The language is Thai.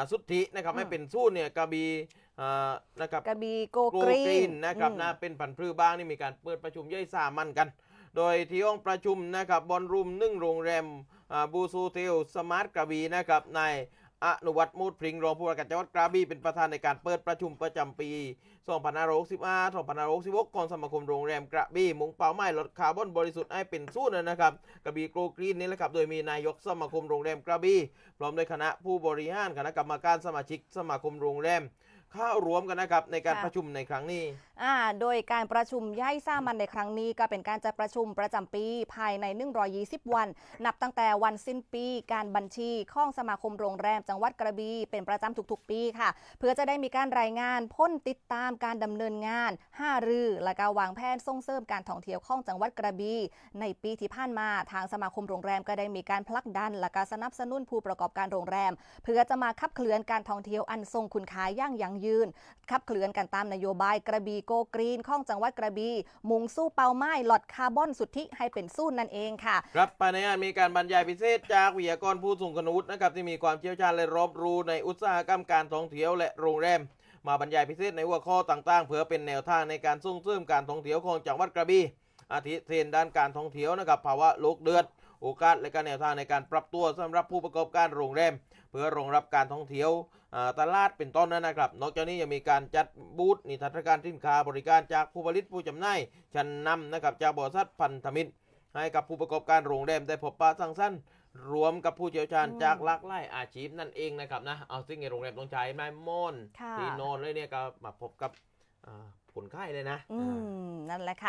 าสุทธินะครับอืมให้เป็นสู้เนี่ยกระบี่อ่านะครับกระบี่โกโกกรีกรีนนนะครับอืมนะเป็นผันพืชบ้างนี่มีการเปิดประชุมย่อยสามัญกัน โดยที่ห้องประชุมนะครับบอลรูมนึ่งโรงแรมอ่าบูซูเทลสมาร์ทกระบี่นะครับนาย อนุวัตรมูดพริงรองผู้ว่าการจังหวัดกระบี่เป็นประธานในการเปิดประชุมประจำปี 2565 2566ของสมาคมโรงแรมกระบี่มุ่งเป้าหมายลดคาร์บอนบริสุทธิ์ให้เป็นสู้นะครับกระบี่โกกรีนนี่แหละครับโดยมีนายกสมาคมโรงแรมกระบี่พร้อมด้วยคณะผู้บริหารคณะกรรมการสมาชิกสมาคมโรงแรม เข้ารวมกันนะครับในการค่ะ ประชุมในครั้งนี้ อ่าโดยการประชุมย่อยสามัญในครั้งนี้ก็เป็นการจัดประชุมประจำปีภายใน 120 วัน นับตั้งแต่วันสิ้นปีการบัญชีข้องสมาคมโรงแรมจังหวัดกระบี่เป็นประจำทุกๆ ปีค่ะ เพื่อจะได้มีการรายงานพ้นติดตามการดำเนินงานห้ารือ และการวางแผนส่งเสริมการท่องเที่ยวข้องจังหวัดกระบี่ในปีที่ผ่านมาทางสมาคมโรงแรมก็ได้มีการผลักดัน และการสนับสนุนผู้ประกอบการโรงแรม เพื่อจะมาขับเคลื่อนการท่องเที่ยวอันทรงคุณค่าอย่างยั่งยืนขับเคลื่อนกันตามนโยบายกระบี่โกกรีนข้องจังหวัดกระบี่มุ่งสู้เป้าหมายลดคาร์บอนสุทธิให้เป็นศูนย์นั่นเองค่ะ ครับภายในงานมีการบรรยายพิเศษจากวิทยากรผู้ทรงคุณวุฒินะครับที่มีความเชี่ยวชาญและรอบรู้ในอุตสาหกรรมการท่องเที่ยวและโรงแรม มาบรรยายพิเศษในหัวข้อต่างๆ เพื่อเป็นแนวทางในการส่งเสริมการท่องเที่ยวของจังหวัดกระบี่อาทิเทรนด้านการท่องเที่ยวนะครับภาวะโลกเดือดโอกาสและการแนวทางในการปรับตัวสำหรับผู้ประกอบการโรงแรม เพื่อรองรับการท่องเที่ยว ตลาดเป็นต้นนั้นนะครับ นอกจากนี้ยังมีการจัดบูธนิทรรศการสินค้าบริการจากผู้ผลิตผู้จำหน่ายชั้นนำนะครับจากบริษัทพันธมิตร ให้กับผู้ประกอบการโรงแรมได้พบปะสังสรรค์รวมกับผู้เชี่ยวชาญอืมจากหลากหลายอาชีพนั่นเองนะครับนะเอาซึ่งในโรงแรมต้องใช้ไม้ม่อนค่ะที่นอนเลยเนี่ยก็มาพบกับอ่าผลไข้เลยนะ อืม นั่นแหละค่ะ